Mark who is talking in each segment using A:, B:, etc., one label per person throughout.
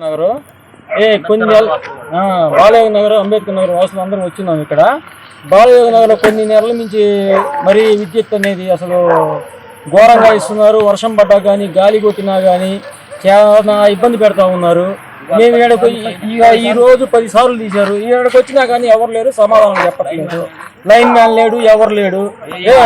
A: నగరు. ఏ కొన్ని నెలలు బాలయోగ నగర్ అంబేద్కర్ నగర్ వాసులు అందరం వచ్చినాం ఇక్కడ. బాలయోగ నగర్ కొన్ని నెలల నుంచి మరి విద్యుత్ అనేది అసలు ఘోరంగా ఇస్తున్నారు. వర్షం పడ్డా కానీ గాలి కొట్టినా కానీ చాలా ఇబ్బంది పెడతా ఉన్నారు. మేము ఈడకు ఇక ఈ రోజు పది సార్లు తీశారు. ఈడకి వచ్చినా కానీ ఎవరు లేరు సమాధానం చెప్పట్లేదు. లైన్ మ్యాన్ లేడు ఎవరు లేడు. ఏ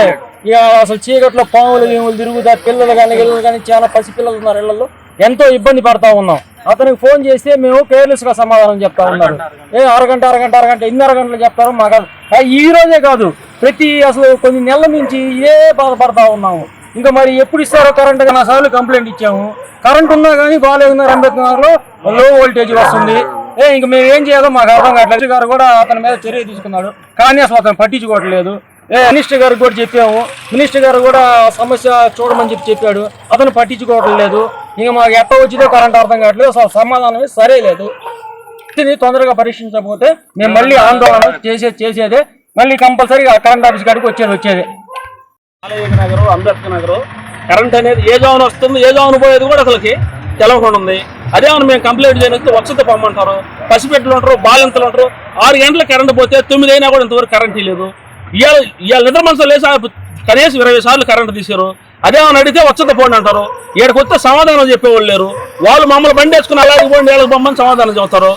A: ఇక అసలు చీకట్లో పాములు గీములు తిరుగుతా పిల్లలు కానీ గిల్లలు కానీ చాలా పసి పిల్లలు ఉన్నారు ఇళ్ళలో. ఎంతో ఇబ్బంది పడతా ఉన్నాం. అతనికి ఫోన్ చేస్తే మేము కేర్లెస్గా సమాధానం చెప్తా ఉన్నారు ఏ అరగంట అరగంట అరగంట ఎన్ని అరగంటలు చెప్తారు మాకు ఈ రోజే కాదు ప్రతి అసలు కొన్ని నెలల నుంచి ఇదే బాధపడతా ఉన్నాము. ఇంకా మరి ఎప్పుడు ఇస్తారో కరెంట్ నా సార్లు కంప్లైంట్ ఇచ్చాము. కరెంట్ ఉన్నా కానీ బాగాలేకున్నారు అంబేద్కర్లో లో వోల్టేజ్ వస్తుంది. ఏ ఇంక మేము ఏం చేయాలో మాకు అర్థం కావట్లేదు. గారు కూడా అతని మీద చర్య తీసుకున్నాడు. కానీ అసలు అతను పట్టించుకోవట్లేదు. ఏ మినిస్టర్ గారికి కూడా చెప్పాము. మినిస్టర్ గారు కూడా సమస్య చూడమని చెప్పి చెప్పాడు. అతను పట్టించుకోవట్లేదు. ఇంకా మాకు ఎట్ట వచ్చిందో కరెంట్ అర్థం కావట్లేదు. అసలు సమాధానమే సరే లేదు ఇది తొందరగా పరీక్షించకపోతే మేము మళ్ళీ ఆందోళన చేసే చేసేదే. మళ్ళీ కంపల్సరీగా కరెంట్ ఆఫీస్ కాడికి వచ్చేది వచ్చేది.
B: బాలయ్య నగర్ అంబేద్కర్ నగర్. కరెంట్ అనేది ఏ జోన్ వస్తుంది ఏ జోన్ పోయేది కూడా అసలుకి తెలవకుండా ఉంది. అదే మనం మేము కంప్లైంట్ చేయనిస్తే వసతి పొమ్మంటారు పసిపెట్టులు ఉంటారు బాలింతలు ఉంటారు. ఆరు గంటలకు కరెంట్ పోతే తొమ్మిది అయినా కూడా ఇంతవరకు కరెంట్ లేదు ఇవాళ ఇవాళ నిద్ర మనసులో లేసి కనీసం ఇరవై సార్లు కరెంట్ తీశారు. అదే అని అడిగితే వచ్చత పోండి అంటారు. ఇక్కడికి వస్తే సమాధానం చెప్పేవాళ్ళు లేరు. వాళ్ళు మమ్మల్ని బండి వేసుకుని అలాగే పోండి వీళ్ళకి బొమ్మని సమాధానం చెబుతారు.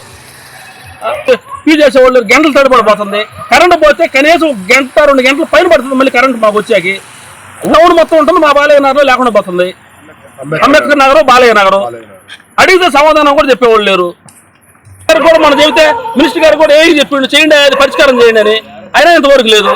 B: పీ చేసేవాళ్ళు గంటలు తడిపడిపోతుంది. కరెంట్ పోతే కనీసం గంట రెండు గంటలు పైన పడుతుంది. మళ్ళీ కరెంట్ మాకు వచ్చాకి. గ్రౌండ్ మొత్తం ఉంటుంది. మా బాలయ్య నగరం లేకుండా పోతుంది. అంబేద్కర్ నగరం బాలయ్య నగరం. అడిగితే సమాధానం కూడా చెప్పేవాళ్ళు లేరు. కూడా మనం చెబితే మినిస్టర్ గారు కూడా ఏం చెప్పిండు? చేయండి అది పరిష్కారం చేయండి అని. అయినా ఇంతవరకు లేదు.